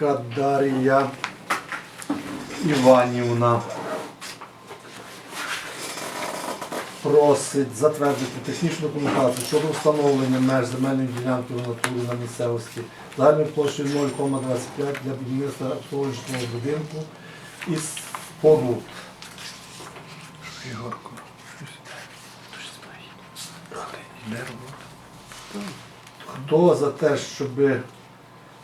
Громадянка Дар'я Іванівна просить затвердити технічну документацію щодо встановлення меж земельної ділянки в натурі на місцевості загальною площею 0,25 для будівництва обслуговування будинку із споруд. Ігорко. Хто за те, щоб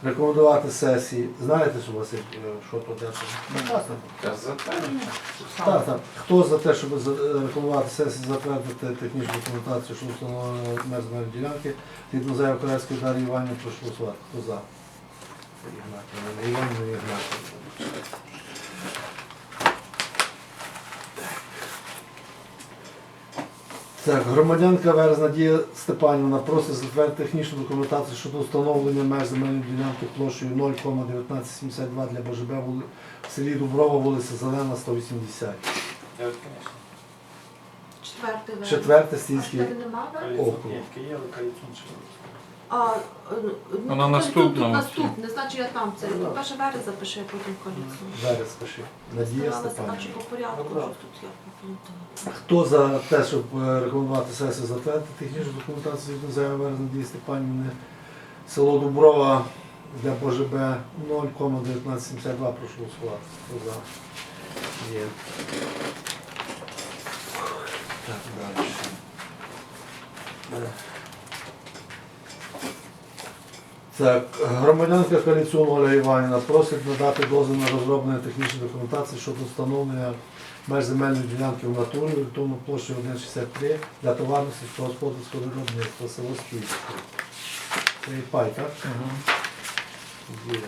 рекомендувати сесії, знаєте, що Василь, е, що то де? це? Та затвердження. Так, так. Хто за те, щоб за- рекомендувати сесії затвердити технічну документацію, що встановлено меж земельної ділянки, від музею Корейської Дар'ї Іванівни, прошу голосувати. Хто за? Ігнатівна, не Іванівна, Ігнатівна. Так, громадянка Верес Надія Степанівна просить затвердити технічну документацію щодо встановлення меж земельної ділянки площею 0,1972 для БЖБ в селі Дуброва, вулиця Зелена, 180. Я. Четвертий. Четверте стільський округ. Є, але. А, е, ну, Вона тут- наступна Тут, наступне, значить я там це. Ну, перше верес запиши, а потім коаліцію. Зараз пиши. Надія Старалася, Степанівна. наче по порядку, Добре. щось тут я поплутала. Хто за те, щоб е, рекомендувати сесію затвердити технічну документацію музею Верес Надії Степанівни, село Дуброва для БЖБ 0,1972, прошу голосувати. Хто за? Є. Так, далі. Е. Так, громадянка коаліціону Оля Іванівна просить надати дозвіл на розроблення технічної документації щодо встановлення меж земельної ділянки в натурі, орієнтовно площею 1,63 для товарного сільськогосподарського виробництва село Скіфське. Це і пай, так? Є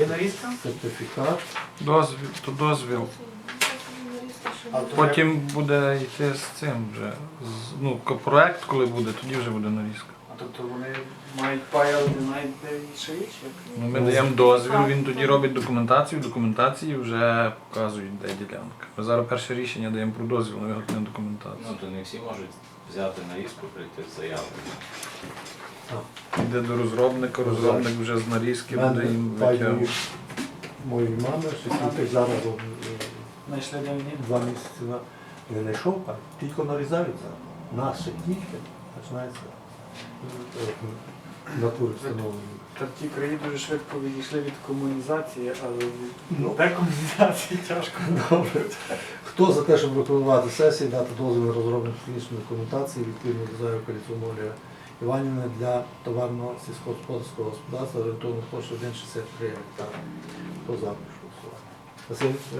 Є нарізка? сертифікат. Дозвіл, то дозвіл. А то Потім буде йти з цим вже. з- Ну, ко- проект, коли буде, тоді вже буде нарізка. А тобто вони мають пай, але не знають, де інший річ? Ну, ми даємо дозвіл, він тоді робить документацію, в документації вже показують, де ділянка. Ми зараз перше рішення даємо про дозвіл на виготовлення документації. Ну, то не всі можуть взяти нарізку, прийти з заявою. Йде до розробника, розробник вже з нарізки буде їм пай витягувати. моєї мами, що тільки зараз е, Знайшли де вони? два місяці на не знайшов пай, тільки нарізають зараз. Нас тільки починається натури встановлення. Та ті краї дуже швидко відійшли від комунізації, але від Ну. декомунізації тяжко. Добре. Хто за те, щоб рекомендувати сесії, дати дозвіл на розроблення технічної документації відповідно до заяви коаліціонної Іванівни для товарного сільськогосподарського господарства орієнтовно площі 1,63 гектара. Хто за прошу голосувати? Василь,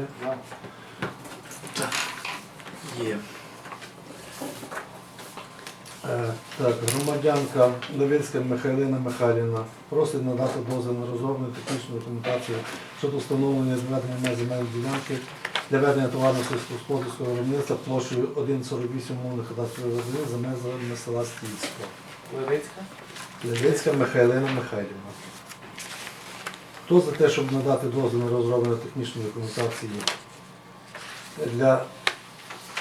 ви? Є. Е, Так, громадянка Левинська Михайлина Михайлівна просить надати дозвіл на розроблення технічної документації щодо встановлення зведення меж земельної ділянки для ведення товарного сільськогосподарського виробництва площею 1,48 мовних кадастрових одиниць за межами села Стільського. Левицька? Левицька Михайлина Михайлівна. Хто за те, щоб надати дозвіл на розроблення технічної документації для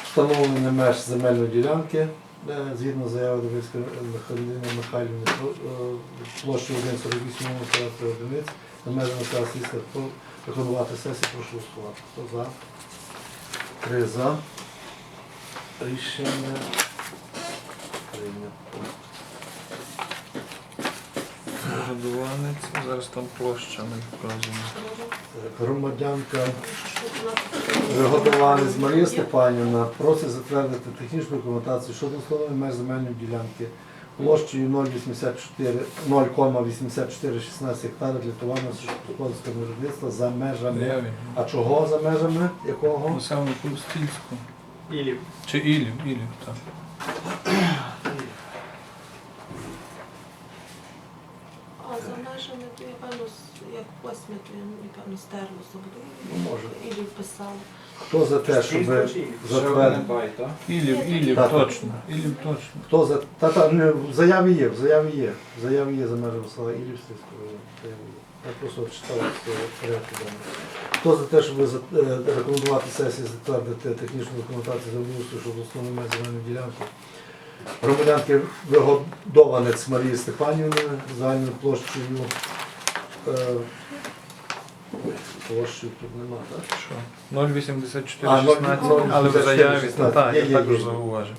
встановлення меж земельної ділянки, згідно заяви Левицької Михайлини Михайлівни, площею 1,48 квадратних одиниць за межами села Стільська, рекомендувати сесію, прошу голосувати. Хто за? Три за. Рішення прийнято. Зараз там площа не вказана. Громадянка Виготованець Марія Степанівна просить затвердити технічну документацію щодо встановлення меж земельної ділянки площею 0,84 0,8416 гектара для товарного сільськогосподарського виробництва за межами. А чого за межами? Якого? Населену Стільську. Ілів. Чи Ілів, Ілів, так. А за межами, с- як я напевно стерло забуду. Ну, може. І відписала. Хто за те, щоб затвердити? Ілів, Ілів, Так. точно. Ілів точно. Хто за та, та не, в заяві є, в заяві є. В заяві є за межами села Ілівського. Я просто читав порядку денного. Хто за те, щоб за- е, рекомендувати сесії затвердити технічну документацію землеустрою щодо основної меж земельної ділянки? Громадянки Вигодованець Марії Степанівни загальною площею е, площею тут нема, так? Що? 0,8416, 0,8416, але в заяві, є, так, є, я також зауважив.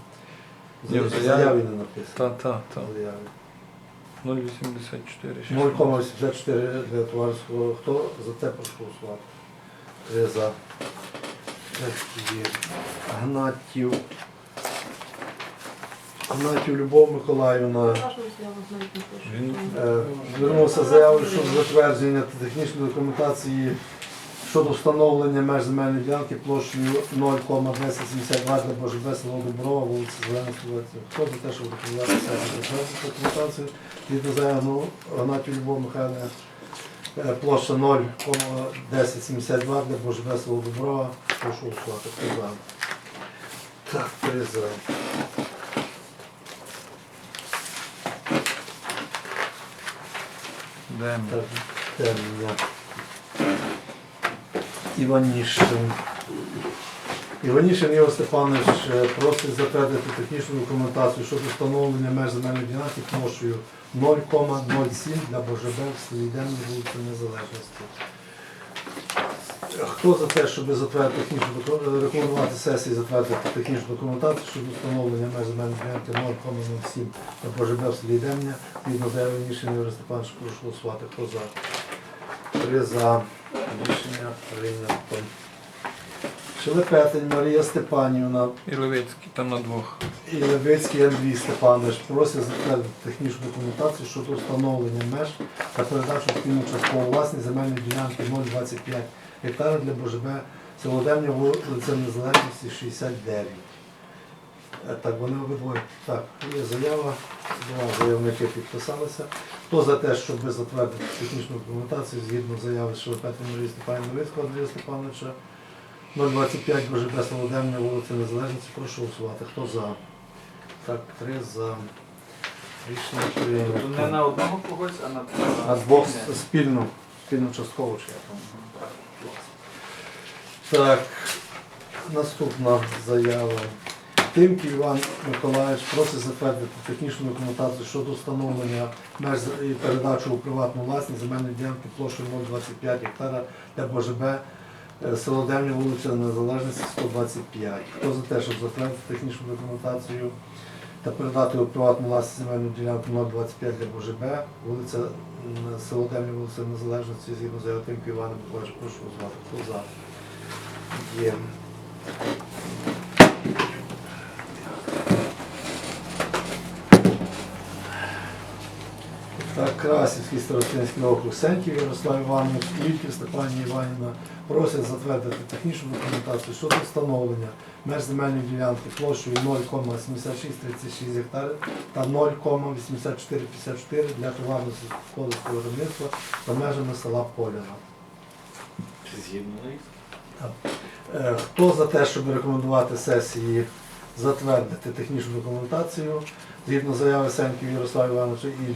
Ні, в заяві- не написано. Так, так, так. В заяві. 0,84. 0,84 для товариства. Хто за те прошу голосувати? Три за. Так, є. Гнатів. Гнатів Любов Миколаївна. Е, Звернувся заявою щодо затвердження технічної документації щодо встановлення меж земельної ділянки площею 0,1072 для Божебе село Доброва, вулиця Зелена Столиця. Хто за те, щоб доповідати затвердити документацію від заяву Гнатів Любов Михайловна, е, площа 0,1072 для Божебе село Доброва. Прошу за? Так, три за. Де ми? Іванішин. Іванішин Ігор Степанович е, просить затвердити технічну документацію щодо встановлення меж земельної ділянки площею 0,07 для БЖБ в селі Демні вулиці Незалежності. Хто за те, щоб затвердити технічну доку- рекомендувати сесії затвердити технічну документацію щодо встановлення меж земельної ділянки 0,07 для БЖБ в селі Демня, Відно заявлення рішення Юрій Степанович, прошу голосувати. Хто за? Три за. Рішення прийнято. Шелепетень Марія Степанівна І Левицький, там на двох. і Левицький Андрій Степанович просять затвердити технічну документацію щодо встановлення меж та передачу спільну часткову власність земельної ділянки 0,25 гектара для БЖБ село Демня, вулиця Незалежності 69. Е, Так, вони обидвоє. Так, є заява, два заявники підписалися. Хто за те, щоб затвердити технічну документацію згідно заяви Шелепетня Марії Степанівни Новицького Андрія Степановича 025 БЖБ Солодемня, вулиця Незалежності, прошу голосувати. Хто за? Так, три за. Рішення Тобто не на одного когось, а на А двох спільно, спільно частково чи як там. Так, наступна заява. Тимки Іван Миколаївич просить затвердити технічну документацію щодо встановлення меж і передачу у приватну власність земельної ділянки площею 0,25 гектара для БЖБ е, село Демня, вулиця Незалежності 125. Хто за те, щоб затвердити технічну документацію та передати у приватну власність земельну ділянку 025 для БЖБ, вулиця село вулиця Незалежності, згідно з Яготинки Івана Миколаївича, прошу звати. Хто за? Є. Красівський старостинський округ Сеньків Ярослав Іванович, Ільків Степанія Іванівна просять затвердити технічну документацію щодо встановлення меж земельної ділянки площею 0,7636 гектарів та 0,8454 для товарного сільськогосподарського виробництва за межами села Поляна. Згідно. Е, Хто за те, щоб рекомендувати сесії затвердити технічну документацію згідно заяви Сенків Ярослава Івановича і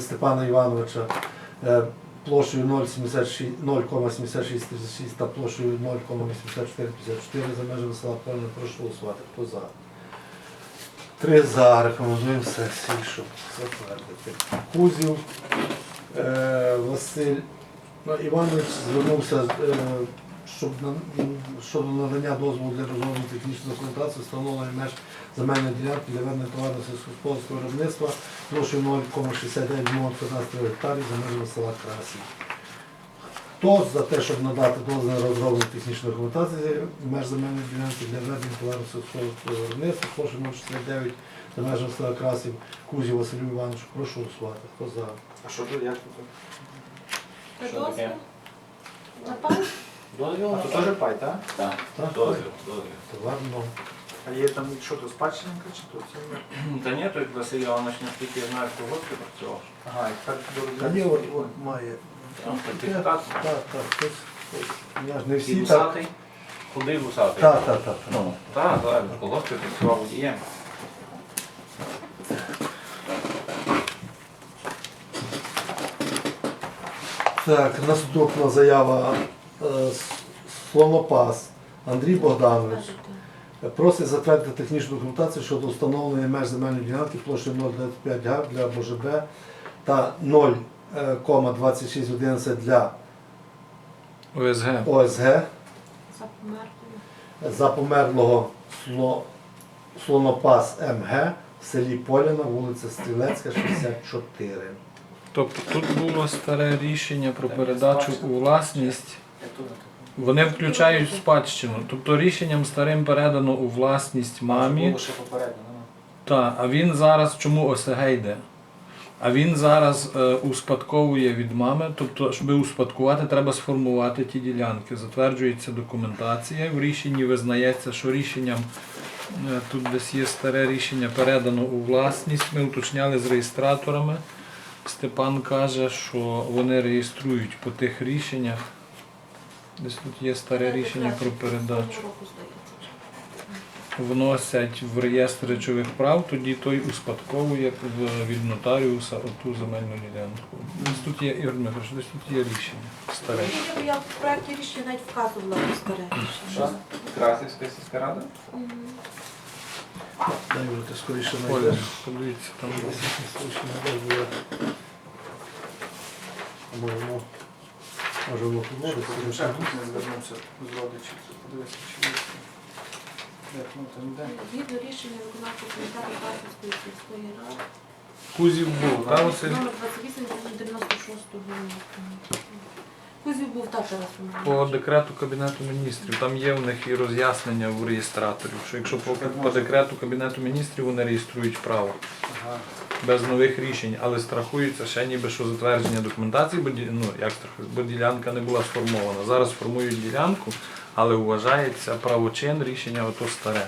Степана Івановича е, площею 0,76 та площею 0,8454 за межами села Польне, прошу голосувати. Хто за? Три за. Рекомендуємо сесії, щоб затвердити. Кузів е, Василь Ну, Іванович звернувся е, щоб на- щодо надання дозволу для розроблення технічної документації, встановлення меж земельної ділянки для ведення товарного сільськогосподарського виробництва площею 0,69 мільйон 15 гектарів за межами села Красів. Хто за те, щоб надати дозвіл на розроблення технічної документації меж земельної ділянки для ведення товарного сільськогосподарського виробництва площею 069 за межами села Красів Кузі Василю Івановичу, прошу голосувати. Хто за? А що тут, як тут? Що таке? дозвіл? Дозвіл А на тут теж пай, так? Так, Так, дозвіл, дозвіл. Товарно. А є там що то спадщинка, чи то це? Та ні, той Василь Іванович, наскільки я знаю, в колгоспі працював. Ага, і так Та ні, до от, от має. Там Так, сертифікат. так, так. хтось. Я ж не І всі так. вусатий. Худий вусатий. Так, так, так. Ну, так, так, в колгоспі працював водієм. Так, наступна заява Слонопас Андрій Богданович. Просить затвердити технічну документацію щодо встановлення меж земельної ділянки площею 0,25 га для БЖБ та 0,2611 для ОСГ. ОСГ За померлого Слонопас МГ в селі Поляна, вулиця Стрілецька, 64. Тобто тут було старе рішення про передачу у власність. Вони включають спадщину. Тобто рішенням старим передано у власність мамі. Було ще попередньо. ну. Так, а він зараз чому ОСГ йде? А він зараз е, успадковує від мами, тобто, щоб успадкувати, треба сформувати ті ділянки. Затверджується документація. В рішенні визнається, що рішенням е, тут десь є старе рішення передано у власність. Ми уточняли з реєстраторами. Степан каже, що вони реєструють по тих рішеннях. Десь тут є старе рішення про передачу вносять в реєстр речових прав, тоді той успадковує в- від нотаріуса оту земельну ділянку. Десь тут є Ігор Дмитрович, десь тут є рішення старе. Ну, Я в проєкті рішення навіть вказувала про старе Що? рішення. Красівська сільська рада? Дай вже ти скоріше Оля, знайдеш. подивіться, там бо я- Або воно, може воно буде, Потім ще не звернувся з родичів. Подивися, чи є. Як ну там де? Згідно рішення виконавчого комітету Харківської сільської ради. Кузів був, та Василь? Номер 28 96 року. Кузів був так Тарас По декрету Кабінету міністрів. Там є в них і роз'яснення у реєстраторів, що якщо по, по декрету Кабінету міністрів вони реєструють право Ага. Без нових рішень, але страхуються ще ніби що затвердження документації, бо ну як страхують, бо ділянка не була сформована. Зараз формують ділянку, але вважається правочин рішення ото старе.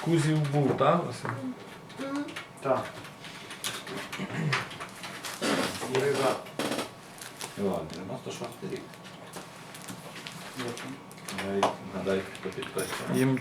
Кузів був, так, Василь? Так. За. Іван, 96 рік. Він? Навіть хто підписав. Їм